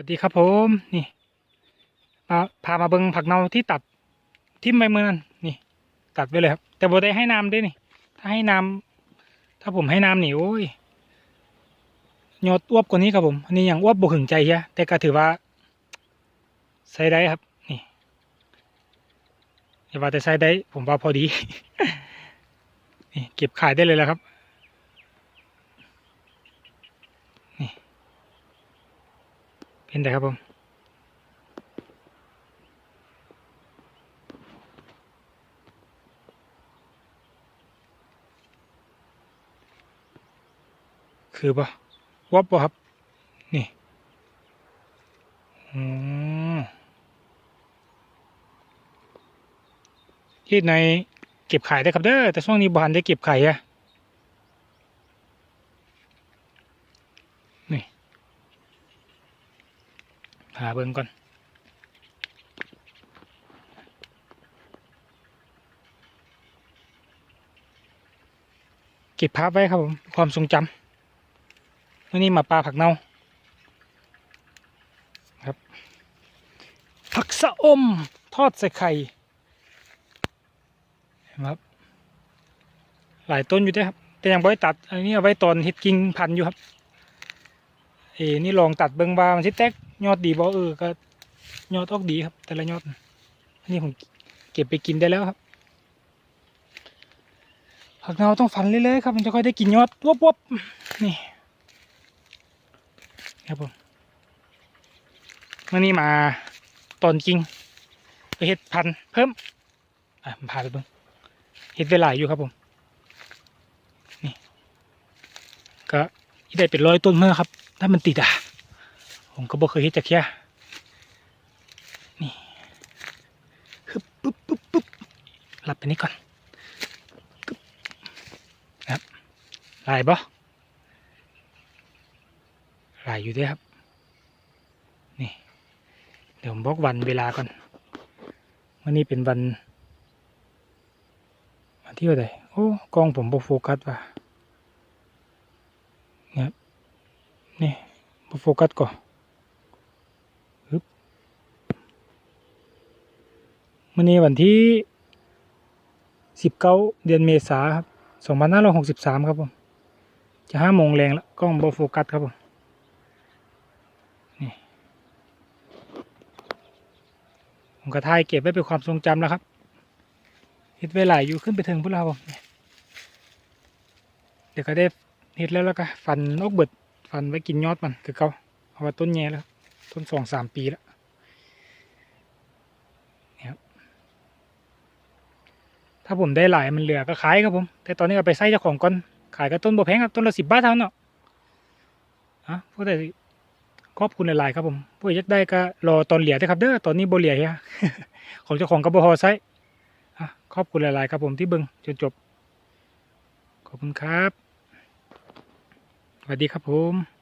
วัสดีครับผมนี่พาพามาเบิ่งผักเนาที่ตัดทิ่มไปเมื่อนั้นนี่ ตัดไปเลยครับ แต่บได้ให้น้ำด้วยนี่ ถ้าให้น้ำถ้าผมให้น้ำนี่โอ้ยยอดอ้วบกว่านี้ครับผมอันนี้ยังอ้วบบ่ถึงใจเฮียแต่ก็ถือว่าใช้ได้ครับ นี่อย่าว่าแต่ใช้ได้ผมว่าพอดีนี่เก็บขายได้เลยแล้วครับ นี่เป็ นไงครับผมคือปะวับปะครับ นี่อืมที่ในเก็บขายได้ครับเด้อแต่ช่วงนี้บานได้เก็บขายอะนี่ หาเบิ่งก่อน เก็บภาพไว้ครับผมความทรงจำวันนี้มาปลาผักเน่าครับ ผักสะอมทอดใส่ไข่เห็นไหมครับหลายต้นอยู่ด้วยครับ แต่ยังไม่ตัด อันนี้เอาไว้ตอนเฮ็ดกิ่งพันอยู่ครับ เอ้นี่ลองตัดเบิ้งบามันสิแตก ยอดดีบ่เออก็ยอดออกดีครับ แต่ละยอด อันนี้ผมเก็บไปกินได้แล้วครับ ผักเนาต้องฟันเรื่อยๆครับ มันจะค่อยได้กินยอดวบวบๆนี่ครับผมวันนี้มาตอนจริงไปเห็ดพันเพิ่ม อะพาไปเบิ่งเห็ดเวลาอยู่ครับผม นี่ ก็ได้เป็นร้อยต้นเมื่อครับ ถ้ามันติดอะ ผมก็บอกเคยเห็ดจากแค่นี่ฮึบปุ๊บปุ๊บปุ๊บหลับไปนี้ก่อนลายบ่ลายอยู่ด้วยครับ นี่ เดี๋ยวผมบอกวันเวลาก่อนวันนี้เป็นวันวันที่เท่าไหร่โอ้กล้องผมบ่โฟกัสว่ะเนี่ยครับนี่บ่โฟกัสก่อนฮึบ วันนี้วันที่สิบเก้าเดือนเมษาครับสองพันห้าร้อยหกสิบสามครับผม จะห้าโมงแรงแล้วกล้องโบโฟกัสครับผม นี่ ผมก็ถ่ายเก็บไว้เป็นความทรงจำแล้วครับเฮ็ดไว้หลายอยู่ขึ้นไปถึงพวกเราผมเดี๋ยวก็ได้เฮ็ดแล้วแล้วก็ฟันนกเบิดฟันไว้กินยอดมันคือเขาเอาไว้ต้นแง่แล้ว ต้นสองสามปีแล้วเนี่ยครับ ถ้าผมได้หลายมันเหลือก็ขายครับผม แต่ตอนนี้เอาไปใส่เจ้าของก่อน ขายก็ต้นบ่แพงครับ ต้นละสิบบาทเท่านั้นเนาะอะพวกแต่ขอบคุณหลายๆครับผมผู้ใดอยากได้ก็รอตอนเหลียด้ครับเด้อ ตอนนี้บ่เหลียเฮียของเจ้าของก็บ่พอใช้อะขอบคุณหลายๆครับผมที่เบิ่งจนจบ ขอบคุณครับ สวัสดีครับผม